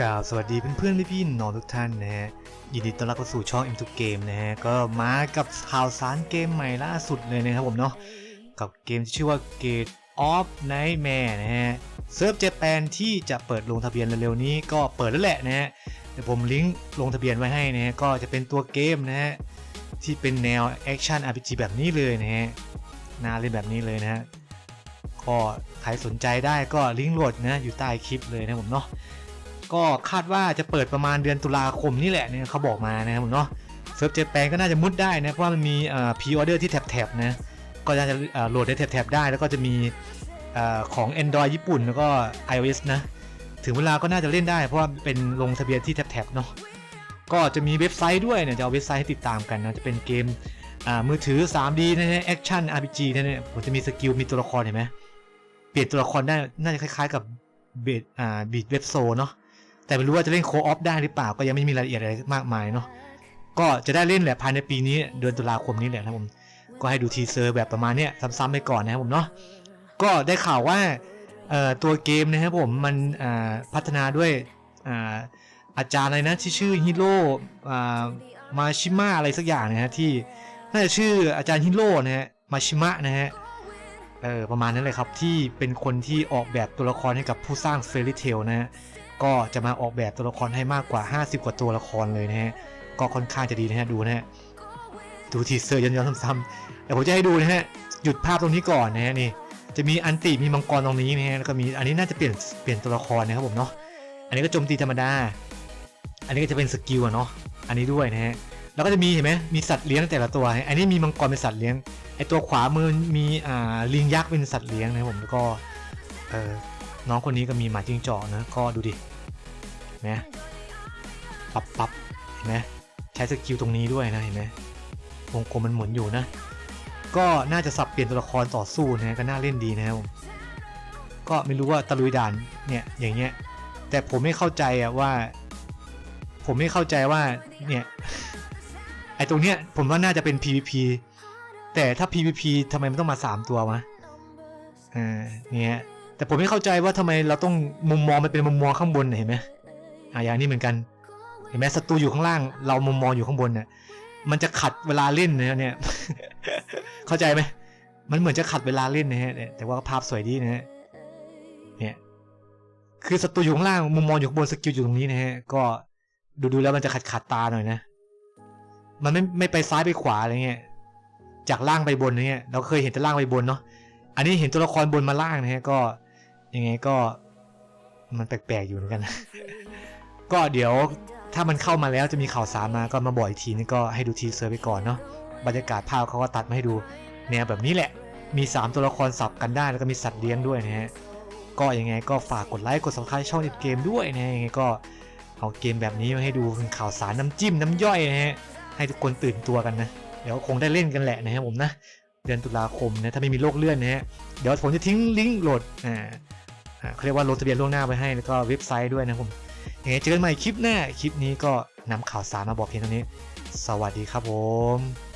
กล่าวสวัสดีเพื่อนๆพี่ๆน้องทุกท่านนะฮะยินดีต้อนรับเข้าสู่ช่อง M2 Game นะฮะก็มากับข่าวสารเกมใหม่ล่าสุดเลยนะครับผมเนาะกับเกมที่ชื่อว่า Gate of Nightmare นะฮะเซิร์ฟเจแปนที่จะเปิดลงทะเบียนเร็วๆนี้ก็เปิดแล้วแหละนะฮะเดี๋ยวผมลิงก์ลงทะเบียนไว้ให้นะฮะก็จะเป็นตัวเกมนะฮะที่เป็นแนวแอคชั่น RPG แบบนี้เลยนะฮะน่าเล่นแบบนี้เลยนะฮะก็ใครสนใจได้ก็ลิงก์โหลดนะอยู่ใต้คลิปเลยนะผมเนาะ ก็คาดว่าจะเปิดประมาณเดือนตุลาคมนี่แหละเนี่ยเขาบอกมานะครับผมเนาะเซิร์ฟเจแปนก็น่าจะมุดได้นะเพราะมันมีพีออเดอร์ที่แถบๆนะก็น่าจะอ่อโหลดได้แถบๆได้ แล้วก็จะมีอ่อของ Android ญี่ปุ่นแล้วก็ iOS นะถึงเวลาก็น่าจะเล่นได้เพราะว่าเป็นลงทะเบียนที่แถบๆเนาะก็จะมีเว็บไซต์ด้วยเนี่ยจะเอาเว็บไซต์ให้ติดตามกันนะจะเป็นเกมอ่ามือถือ 3D นะฮะแอคชั่น RPG นะเนี่ยผมจะมีสกิลมีตัวละครเห็นไหมเปลี่ยนตัวละครได้น่าจะคล้ายๆกับเบดอ่าบีดเว็บโซเนาะ แต่ไม่รู้ว่าจะเล่นโคออฟได้หรือเปล่าก็ยังไม่มีรายละเอียดอะไรมากมายเนาะก็จะได้เล่นแหละภายในปีนี้เดือนตุลาคมนี้แหละนะผมก็ให้ดูทีเซอร์แบบประมาณเนี้ยซ้ำๆไปก่อนนะครับผมเนาะก็ได้ข่าวว่าเอ่อตัวเกมนะครับผมมันอ่าพัฒนาด้วยอ่าอาจารย์อะไรนะที่ชื่อฮิโร่อ่ามาชิมะอะไรสักอย่างนะฮะที่น่าจะชื่ออาจารย์ฮิโร่นะฮะมาชิมะนะฮะเออประมาณนั้นเลยครับที่เป็นคนที่ออกแบบตัวละครให้กับผู้สร้างเฟร r เทลนะฮะ ก็จะมาออกแบบตัวละครให้มากกว่า 50 กว่าตัวละครเลยนะฮะ ก็ค่อนข้างจะดีนะฮะ ดูนะฮะ ดูทีเซอร์ย้อนๆซ้ำๆแต่ผมจะให้ดูนะฮะ หยุดภาพตรงนี้ก่อนนะฮะนี่ จะมีอันติ มีมังกรตรงนี้นะฮะ แล้วก็มี อันนี้น่าจะเปลี่ยน เปลี่ยนตัวละครนะครับผมเนาะ อันนี้ก็โจมตีธรรมดา อันนี้ก็จะเป็นสกิลอะเนาะ อันนี้ด้วยนะฮะ แล้วก็จะมีเห็นไหมมีสัตว์เลี้ยงแต่ละตัว อันนี้มีมังกรเป็นสัตว์เลี้ยง ไอตัวขวามือมีอ่าลิงยักษ์เป็นสัตว์เลี้ยงนะครับผม แล้วก็ เออน้องคนนี้ก็มีหมาจิ้งจอกนะ ก็ดูดิ ไหมปับปับเห็นไหมใช้สกิลตรงนี้ด้วยนะเห็นไหมวงกลมมันหมุนอยู่นะ ก็น่าจะสับเปลี่ยนตัวละครต่อสู้นะก็น่าเล่นดีนะครับผมก็ไม่รู้ว่าตะลุยด่านเนี่ยอย่างเงี้ย แต่ผมไม่เข้าใจอะว่า ผมไม่เข้าใจว่าเนี่ยไอตรงเนี้ยผมว่าน่าจะเป็น PVP แต่ถ้า PVP ทำไมมันต้องมา 3 ตัววะอ่าเนี่ยแต่ผมไม่เข้าใจว่าทำไมเราต้องมุมมองมันเป็นมุมมองข้างบนเห็นไหม อ่าอย่างนี้เหมือนกัน เห็นไหมศัตรูอยู่ข้างล่าง เรามุมมองอยู่ข้างบนเนี่ยมันจะขัดเวลาเล่นนะเนี่ย เข้าใจไหมมันเหมือนจะขัดเวลาเล่นนะฮะเนี่ยแต่ว่าภาพสวยดีนะฮะเนี่ยคือศัตรูอยู่ข้างล่างมุมมองอยู่ข้างบนสกิลอยู่ตรงนี้นะฮะก็ดูดูๆแล้วมันจะขัดขัดตาหน่อยนะ มันไม่ไม่ไปซ้ายไปขวาอะไรเงี้ย จากล่างไปบนเนี่ย เราเคยเห็นแต่ล่างไปบนเนาะ อันนี้เห็นตัวละครบนมาล่างนะฮะ ก็ยังไงก็ มันแปลกๆอยู่เหมือนกัน ก็เดี๋ยวถ้ามันเข้ามาแล้วจะมีข่าวสารมาก็มาบอกอีกทีนี่ก็ให้ดูทีเซอร์ไปก่อนเนาะบรรยากาศภาพเขาก็ตัดมาให้ดูแนวแบบนี้แหละ มี 3 ตัวละครสับกันได้แล้วก็มีสัตว์เลี้ยงด้วยนะฮะก็ยังไงก็ฝากกดไลค์กด subscribe ช่องอีกเกมด้วยนะยังไงก็เอาเกมแบบนี้มาให้ดูเป็นข่าวสารน้ำจิ้มน้ำย่อยนะฮะให้ทุกคนตื่นตัวกันนะเดี๋ยวคงได้เล่นกันแหละนะครับผมนะเดือนตุลาคมนะถ้าไม่มีโรคเลื่อนนะฮะเดี๋ยวผมจะทิ้งลิงก์โหลดอ่าอ่าเขาเรียกว่าลงทะเบียนล่วงหน้าไว้ให้แล้วก็เว็บไซต์ด้วยนะผม ยังไงเจอกันใหม่คลิปหน้า คลิปนี้ก็นำข่าวสารมาบอกเพียงเท่านี้ สวัสดีครับผม